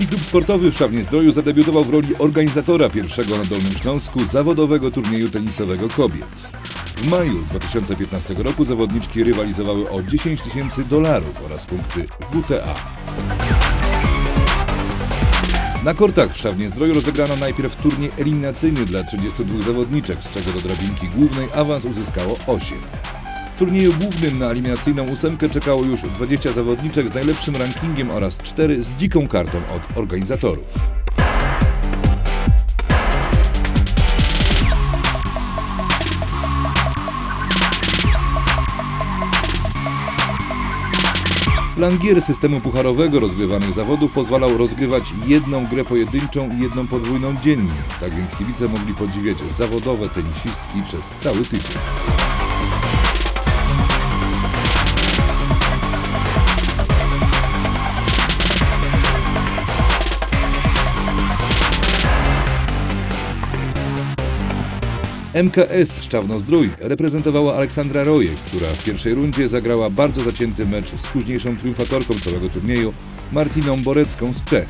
Miejski Klub Sportowy w Szawnie-Zdroju zadebiutował w roli organizatora pierwszego na Dolnym Śląsku zawodowego turnieju tenisowego kobiet. W maju 2015 roku zawodniczki rywalizowały o 10 tysięcy dolarów oraz punkty WTA. Na kortach w Szawnie-Zdroju rozegrano najpierw turniej eliminacyjny dla 32 zawodniczek, z czego do drabinki głównej awans uzyskało 8. W turnieju głównym na eliminacyjną ósemkę czekało już 20 zawodniczek z najlepszym rankingiem oraz 4 z dziką kartą od organizatorów. Plan gier systemu pucharowego rozgrywanych zawodów pozwalał rozgrywać jedną grę pojedynczą i jedną podwójną dziennie, tak więc kibice mogli podziwiać zawodowe tenisistki przez cały tydzień. MKS Szczawno-Zdrój reprezentowała Aleksandra Roje, która w pierwszej rundzie zagrała bardzo zacięty mecz z późniejszą triumfatorką całego turnieju Martiną Borecką z Czech.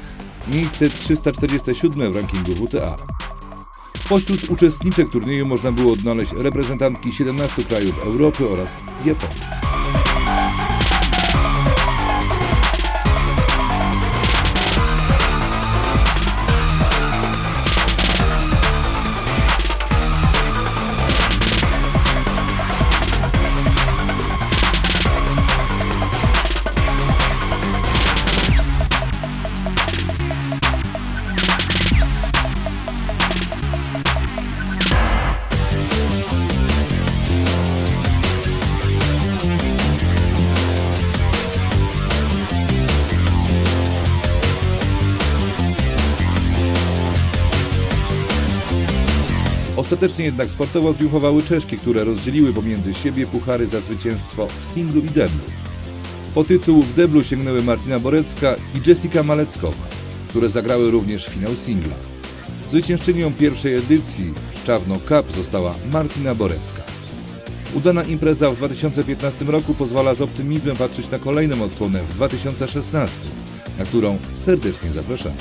Miejsce 347 w rankingu WTA. Pośród uczestniczek turnieju można było odnaleźć reprezentantki 17 krajów Europy oraz Japonii. Ostatecznie jednak sportowo triumfowały Czeszki, które rozdzieliły pomiędzy siebie puchary za zwycięstwo w singlu i deblu. Po tytuł w deblu sięgnęły Martina Borecka i Jessica Maleckowa, które zagrały również finał singla. Zwyciężczynią pierwszej edycji Szczawno Cup została Martina Borecka. Udana impreza w 2015 roku pozwala z optymizmem patrzeć na kolejną odsłonę w 2016, na którą serdecznie zapraszamy.